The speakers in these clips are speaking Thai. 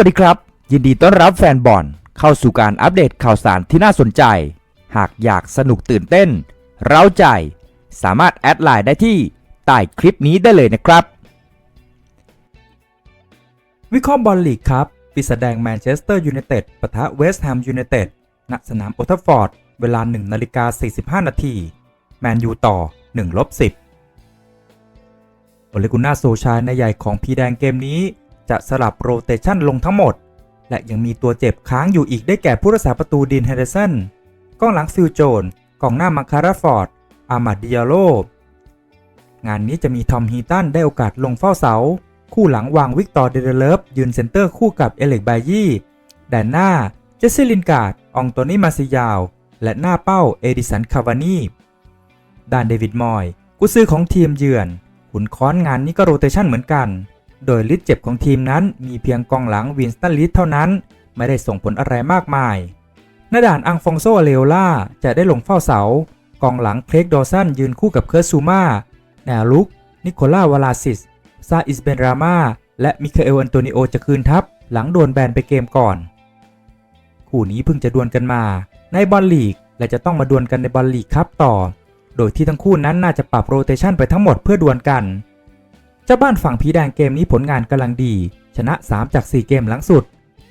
วัสดีครับ ยินดีต้อนรับแฟนบอลเข้าสู่การอัปเดตข่าวสารที่น่าสนใจ หากอยากสนุกตื่นเต้น เร้าใจ สามารถแอดไลน์ได้ที่ใต้คลิปนี้ได้เลยนะครับ วิเคราะห์บอลลีกครับปิดแสดงแมนเชสเตอร์ยูไนเต็ดปะทะเวสต์แฮมยูไนเต็ดณสนามโอทัฟฟอร์ด เวลา1นาฬิกา45 นาทีแมนยูต่อ1ลบ10โอเลกุน่าโซชาในใหญ่ของพีแดงเกมนี้ จะสลับโรเตชันลงทั้งหมด และยังมีตัวเจ็บค้างอยู่อีกได้แก่ผู้รักษาประตูดินเฮเดสันกองหลังฟิลโจนกองหน้ามาคาราฟอร์ด อามาดิอาโลงานนี้จะมีทอมฮีตันได้โอกาสลงเฝ้าเสา คู่หลังวางวิกตอร์เดเดเลฟยืนเซนเตอร์คู่กับเอเล็กบายี่แดนหน้า เจสซี่ลินการ์ดอองโตนี่มาซิยาว และหน้าเป้าเอดิสันคาวานีด้านเดวิดมอย กุซือของทีมเยือนขุนค้อนงานนี้ก็โรเตชันเหมือนกัน โดยลิดเจ็บของทีมนั้นมีเพียงกองหลังวินสตันลิดเท่านั้น ไม่ได้ส่งผลอะไรมากมายหน้าด่านอังฟองโซเลโอล่าจะได้ลงเฝ้าเสา กองหลังเครกดอสันยืนคู่กับเคิร์ซูมาแนวลุก นิโคล่าวลาซิส ซาอิสเบนรามา และมิคาเอลอันโตนิโอจะคืนทัพ หลังโดนแบนไปเกมก่อน คู่นี้เพิ่งจะดวลกันมา ในบอลลีก และจะต้องมาดวลกันในบอลลีกครับต่อ โดยที่ทั้งคู่นั้นน่าจะปรับโรเตชันไปทั้งหมดเพื่อดวลกัน เจ้าบ้านฝั่งผีแดงเกมนี้ผลงานกำลังดี ชนะ 3 จาก 4 เกมหลังสุด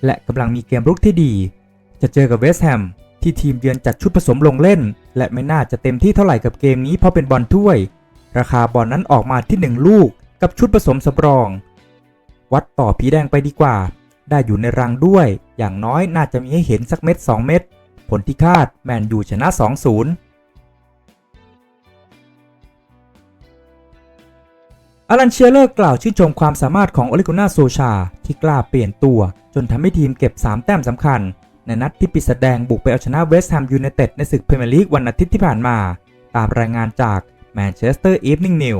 และกำลังมีเกมรุกที่ดี จะเจอกับเวสต์แฮมที่ทีมเยือนจัดชุดผสมลงเล่น และไม่น่าจะเต็มที่เท่าไหร่กับเกมนี้เพราะเป็นบอลถ้วย ราคาบอลนั้นออกมาที่ 1 ลูก กับชุดผสมสำรอง วัดต่อผีแดงไปดีกว่า ได้อยู่ในรังด้วย อย่างน้อยน่าจะมีให้เห็นสักเม็ด2 เม็ดผลที่คาดแมนยูชนะ 2-0 อารันเชียเลอร์กล่าวชื่นชมความสามารถของโอเลกุน่าโซชา ที่กล้าเปลี่ยนตัว จนทำให้ทีมเก็บ 3 แต้มสำคัญ ในนัดที่ปิดแสดงบุกไปเอาชนะเวสต์แฮมยูไนเต็ดในศึกพรีเมียร์ลีกวันอาทิตย์ที่ผ่านมา ตามรายงานจากแมนเชสเตอร์อีฟนิงนิว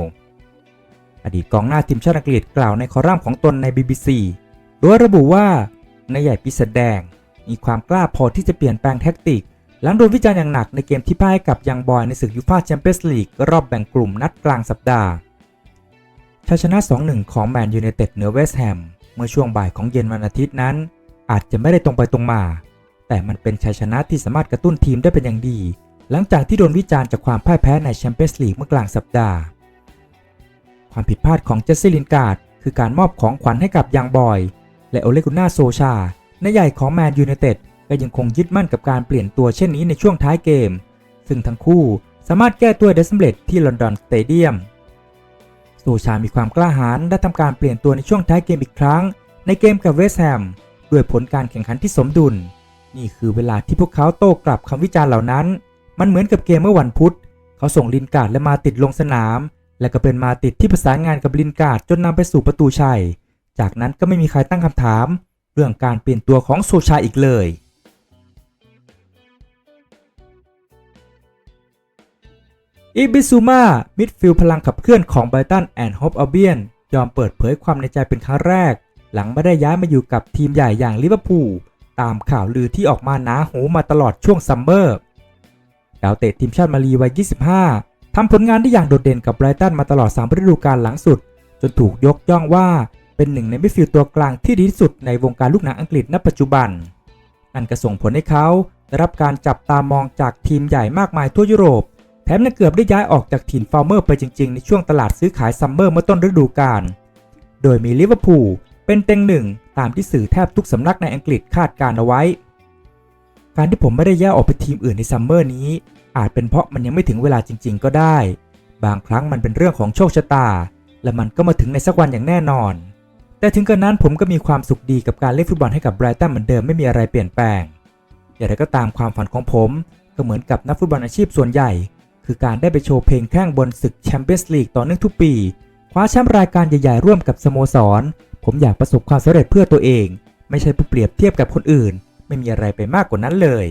อดีตกองหน้าทีมชาติอังกฤษกล่าวในคอลัมน์ของตนใน BBC โดยระบุว่าในใหญ่ปิดแสดง มีความกล้าพอที่จะเปลี่ยนแปลงแท็กติก หลังโดนวิจารณ์อย่างหนักในเกมที่พ่ายกับยังบอยในศึกยูฟ่าแชมเปี้ยนส์ลีกรอบแบ่งกลุ่มนัดกลางสัปดาห์ ชัยชนะ 2-1 ของแมนยูไนเต็ดเหนือเวสต์แฮมเมื่อช่วงบ่ายของเย็นวันอาทิตย์นั้น อาจจะไม่ได้ตรงไปตรงมา แต่มันเป็นชัยชนะที่สามารถกระตุ้นทีมได้เป็นอย่างดี หลังจากที่โดนวิจารณ์จากความพ่ายแพ้ในแชมเปี้ยนส์ลีกเมื่อกลางสัปดาห์ ความผิดพลาดของเจสซี่ลินการ์ดคือการมอบของขวัญให้กับยังบอย และโอเลกุน่าโซชาในใหญ่ของแมนยูไนเต็ดก็ยังคงยึดมั่นกับการเปลี่ยนตัวเช่นนี้ในช่วงท้ายเกม ซึ่งทั้งคู่สามารถแก้ตัวได้สำเร็จที่ลอนดอนสเตเดียม โซชามีความกล้าหาญได้ทำการเปลี่ยนตัวในช่วงท้ายเกมอีกครั้ง ในเกมกับเวสแฮมด้วยผลการแข่งขันที่สมดุล นี่คือเวลาที่พวกเขาโต้กลับคำวิจารณ์เหล่านั้น มันเหมือนกับเกมเมื่อวันพุธ เขาส่งลินการ์ดและมาติดลงสนาม และก็เป็นมาติดที่ประสานงานกับลินการ์ดจนนำไปสู่ประตูชัย จากนั้นก็ไม่มีใครตั้งคำถาม เรื่องการเปลี่ยนตัวของโซชาอีกเลย อิบิซูมามิดฟิลด์พลังขับเคลื่อนของไบรตันแอนด์ฮอปอัลเบียนยอมเปิดเผยความในใจเป็นครั้งแรก หลังไม่ได้ย้ายมาอยู่กับทีมใหญ่อย่างลิเวอร์พูลตามข่าวลือที่ออกมาหนาหูมาตลอดช่วงซัมเมอร์ดาวเตะทีมชาติมาลีวัย 25 ทำผลงานได้อย่างโดดเด่นกับไบรตันมาตลอด 3 ฤดูกาลหลังสุด จนถูกยกย่องว่าเป็นหนึ่งในมิดฟิลด์ตัวกลางที่ดีที่สุดในวงการลูกหนังอังกฤษณปัจจุบัน นั่นก็ส่งผลให้เขาได้รับการจับตามองจากทีมใหญ่มากมายทั่วยุโรป แถมยังเกือบได้ย้ายออกจากถิ่นฟาร์เมอร์ไปจริง ๆ ในช่วงตลาดซื้อขายซัมเมอร์เมื่อต้นฤดูกาล โดยมีลิเวอร์พูลเป็นเต็งหนึ่งตามที่สื่อแทบทุกสำนักในอังกฤษคาดการเอาไว้ การที่ผมไม่ได้ย้ายออกไปทีมอื่นในซัมเมอร์นี้ อาจเป็นเพราะมันยังไม่ถึงเวลาจริง ๆ ก็ได้ บางครั้งมันเป็นเรื่องของโชคชะตา และมันก็มาถึงในสักวันอย่างแน่นอน แต่ถึงกระนั้นผมก็มีความสุขดีกับการเล่นฟุตบอลให้กับไบรตันเหมือนเดิมไม่มีอะไรเปลี่ยนแปลง อย่างไรก็ตามความฝันของผมก็เหมือนกับนักฟุตบอลอาชีพส่วนใหญ่ คือการได้ไปโชว์เพลงแข้งบนศึกแชมเปี้ยนส์ลีกต่อเนื่องทุกปี คว้าแชมป์รายการใหญ่ๆร่วมกับสโมสร ผมอยากประสบความสำเร็จเพื่อตัวเอง ไม่ใช่เพื่อเปรียบเทียบกับคนอื่น ไม่มีอะไรไปมากกว่านั้นเลย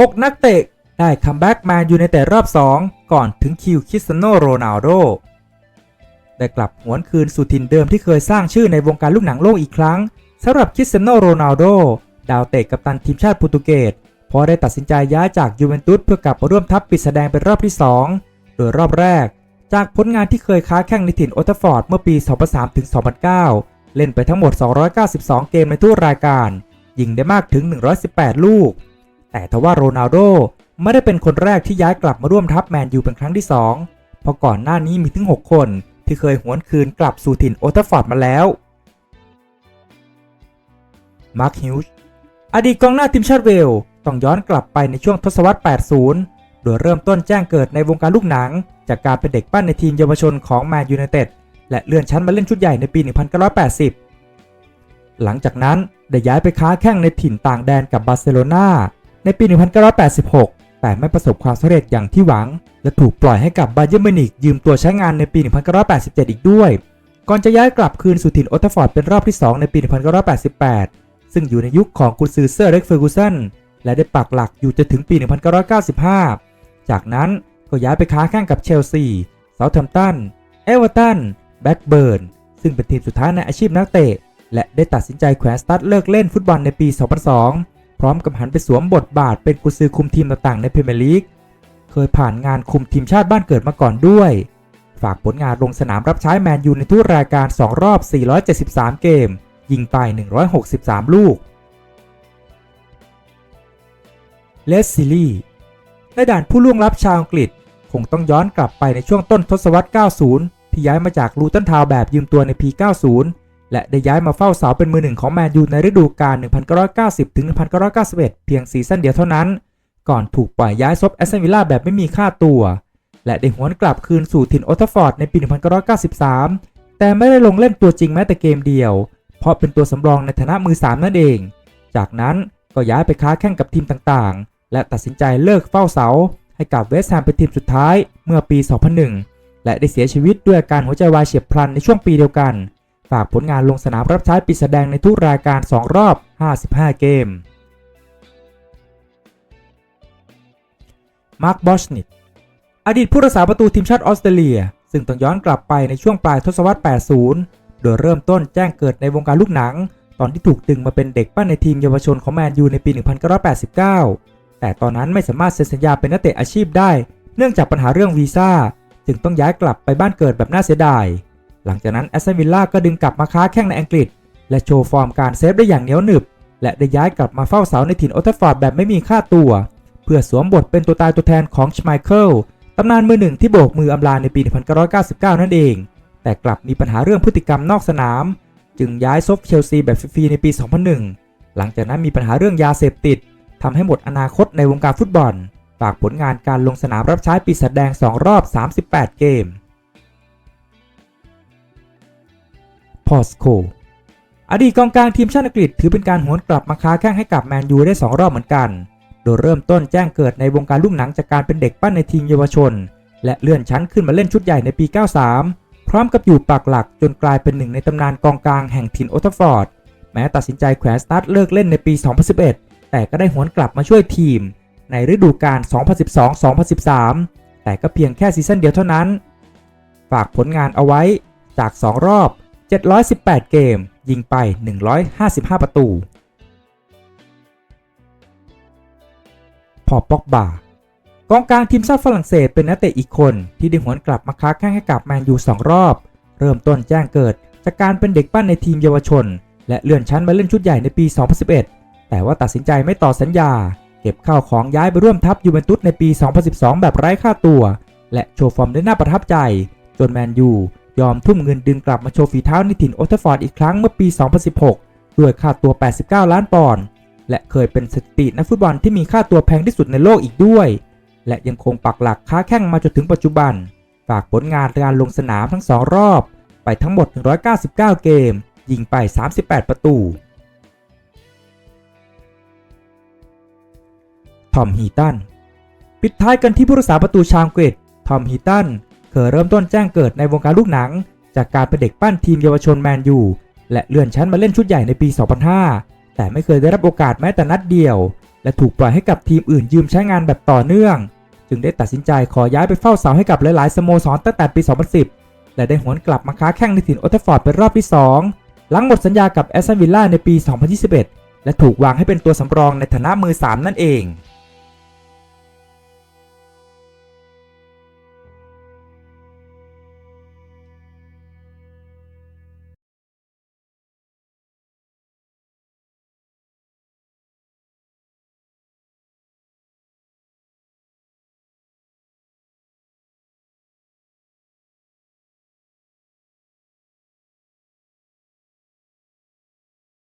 6นักเตะได้คัมแบ็กมาอยู่ในแต่รอบ 2 ก่อนถึงคิวคริสตียโนโรนัลโดได้กลับหวนคืนสู่ถิ่นเดิมที่เคยสร้างชื่อในวงการลูกหนังโลกอีกครั้งสำหรับคริสเตียโนโรนัลโด ดาวเตะกัปตันทีมชาติโปรตุเกสพอได้ตัดสินใจย้ายจากยูเวนตุสเพื่อกลับมาร่วมทัพปิดแสดงเป็นรอบที่ 2 โดยรอบแรก จากผลงานที่เคยค้าแข่งในถิ่นโอทฟอร์ดเมื่อปี 2003ถึง2009 เล่นไปทั้งหมด 292 เกมในทุกรายการ ยิงได้มากถึง 118 ลูก แต่ทว่าโรนัลโดไม่ได้เป็นคนแรกที่ย้ายกลับมาร่วมทัพแมนยูเป็นครั้งที่ 2 เพราะก่อนหน้านี้มีถึง 6 คนที่เคยหวนคืนกลับสู่ถิ่นโอทฟอร์ดมาแล้วมาร์คฮิวส์ อดีตกองหน้าทีมชาติเวลส์ต้องย้อนกลับไปในช่วงทศวรรษ 80 โดยเริ่มต้นแจ้งเกิดในวงการลูกหนัง จากการเป็นเด็กปั้นในทีมเยาวชนของแมนยูไนเต็ดและเลื่อนชั้นมาเล่นชุดใหญ่ในปี 1980 หลังจากนั้นได้ย้ายไปค้าแข่งในถิ่นต่างแดนกับบาร์เซโลนาในปี 1986 แต่ไม่ประสบความสำเร็จอย่างที่หวัง และถูกปล่อยให้กับบาเยิร์มินิกยืมตัวใช้งานในปี 1987 อีกด้วย ก่อนจะย้ายกลับคืนสู่ถิ่นโอตฟอร์ดเป็นรอบที่ 2 ในปี 1988 ซึ่งอยู่ในยุคของกุนซือเซอร์เร็กเฟอร์กูสันและได้ปักหลักอยู่จนถึงปี 1995 จากนั้นก็ย้ายไปค้าแข่งกับเชลซีเซาท์แฮมป์ตัน เอเวอร์ตัน แบ็กเบิร์น ซึ่งเป็นทีมสุดท้ายในอาชีพนักเตะ และได้ตัดสินใจแขวนสตั๊ดเลิกเล่นฟุตบอลในปี 2002 พร้อมกับหันไปสวมบทบาทเป็นกุนซือคุมทีมต่างๆในพรีเมียร์ลีก เคยผ่านงานคุมทีมชาติบ้านเกิดมาก่อนด้วย ฝากผลงานลงสนามรับใช้แมนยูในทุกรายการ 2 รอบ 473 เกม ยิงไป 163 ลูก เลสซิลี่ในด่านผู้ล่วงลับชาวอังกฤษ คงต้องย้อนกลับไปในช่วงต้นทศวรรษ 90 ที่ย้ายมาจากลูตันทาวแบบยืมตัวในปี 90 และได้ย้ายมาเฝ้าเสาเป็นมือหนึ่งของแมนยูในฤดูกาล 1990ถึง1991 เพียงซีซั่นเดียวเท่านั้น ก่อนถูกปล่อยย้ายซบแอสตันวิลล่าแบบไม่มีค่าตัว และได้หวนกลับคืนสู่ถิ่นโอทฟอร์ดในปี 1993 แต่ไม่ได้ลงเล่นตัวจริงแม้แต่เกมเดียว เพราะเป็นตัวสำรองในฐานะมือ 3 นั่นเอง จากนั้นก็ย้ายไปค้าแข่งกับทีมต่างๆ และตัดสินใจเลิกเฝ้าเสา ให้กับเวสต์แฮมเป็นทีมสุดท้ายเมื่อปี 2001 และได้เสียชีวิตด้วยอาการหัวใจวายเฉียบพลันในช่วงปีเดียวกัน ฝากผลงานลงสนามรับใช้ปีแสดงในทุกรายการ 2 รอบ 55 เกม มาร์ค บอชนิตอดีตผู้รักษาประตูทีมชาติออสเตรเลีย ซึ่งต้องย้อนกลับไปในช่วงปลายทศวรรษ 80 โดยเริ่มต้นแจ้งเกิดในวงการลูกหนัง ตอนที่ถูกดึงมาเป็นเด็กปั้นในทีมเยาวชนของแมนยูในปี 1989 แต่ตอนนั้นไม่สามารถเซ็นสัญญาเป็นนักเตะอาชีพได้ เนื่องจากปัญหาเรื่องวีซ่า จึงต้องย้ายกลับไปบ้านเกิดแบบน่าเสียดาย หลังจากนั้นแอสตันวิลล่าก็ดึงกลับมาค้าแข่งในอังกฤษ และโชว์ฟอร์มการเซฟได้อย่างเหนียวหนึบ และได้ย้ายกลับมาเฝ้าเสาในถิ่นโอทฟอร์ดแบบไม่มีค่าตัว เพื่อสวมบทเป็นตัวตายตัวแทนของชไมเคิลตำนานมือหนึ่งที่โบกมืออำลาในปี 1999 นั่นเอง แต่กลับมีปัญหาเรื่องพฤติกรรมนอกสนาม จึงย้ายซบเชลซีแบบฟรีในปี 2001 หลังจากนั้นมีปัญหาเรื่องยาเสพติดทำให้หมดอนาคตในวงการฟุตบอล ฝากผลงานการลงสนามรับใช้ปีศาจแดง 2 รอบ 38 เกม พอสโค อดีตกองกลางทีมชาติอังกฤษถือเป็นการหวนกลับมาค้าแข่งให้กับแมนยูได้ 2 รอบเหมือนกัน โดยเริ่มต้นแจ้งเกิดในวงการลูกหนังจากการเป็นเด็กปั้นในทีมเยาวชน และเลื่อนชั้นขึ้นมาเล่นชุดใหญ่ในปี 93 พร้อมกับอยู่ปักหลักจนกลายเป็นหนึ่งในตำนานกองกลางแห่งถิ่นโอทฟอร์ด แม้ตัดสินใจแขวนสตาร์ทเลิกเล่นในปี 2011 แต่ก็ได้หวนกลับมาช่วยทีม ในฤดูกาล 2012-2013 แต่ก็เพียงแค่ซีซั่นเดียวเท่านั้น ฝากผลงานเอาไว้จาก 2 รอบ 718 เกม ยิงไป 155 ประตู พอปอกบา กองกลางทีมชาติฝรั่งเศสเป็นนักเตะอีกคน ที่ได้หวนกลับมาค้าแข่งให้กับแมนยู2รอบ เริ่มต้นแจ้งเกิด จากการเป็นเด็กปั้นในทีมเยาวชน และเลื่อนชั้นมาเล่นชุดใหญ่ในปี 2011 แต่ว่าตัดสินใจไม่ต่อสัญญา เก็บข้าวของย้ายไปร่วมทัพยูเวนตุสในปี 2012 แบบไร้ค่าตัว และโชว์ฟอร์มได้น่าประทับใจ จนแมนยูยอมทุ่มเงินดึงกลับมาโชว์ฝีเท้าในถิ่นโอเทฟอร์ดอีกครั้งเมื่อปี 2016 ด้วยค่าตัว 89 ล้านปอนด์และเคยเป็นสถิตินักฟุตบอลที่มีค่าตัวแพงที่สุดในโลกอีกด้วย และยังคงปักหลักค้าแข่งมาจนถึงปัจจุบัน ฝากผลงานการลงสนามทั้ง2รอบ ไปทั้งหมด 199 เกม ยิงไป 38 ประตูทอมฮีตันปิดท้ายกันที่ผู้รักษาประตูชาวอังกฤษทอมฮีตันเคยเริ่มต้นแจ้งเกิดในวงการลูกหนัง จากการเป็นเด็กปั้นทีมเยาวชนแมนยูและเลื่อนชั้นมาเล่นชุดใหญ่ในปี 2005 แต่ไม่เคยได้รับโอกาสแม้แต่นัดเดียว และถูกปล่อยให้กับทีมอื่นยืมใช้งานแบบต่อเนื่อง จึงได้ตัดสินใจขอย้ายไปเฝ้าเสาให้กับหลายๆสโมสรตั้งแต่ปี 2010 และได้หวนกลับมาค้าแข่งในถิ่นโอทฟอร์ดเป็นรอบที่ 2 หลังหมดสัญญากับแอสตันวิลล่าในปี 2021 และถูกวางให้เป็นตัวสำรองในฐานะมือ 3 นั่นเอง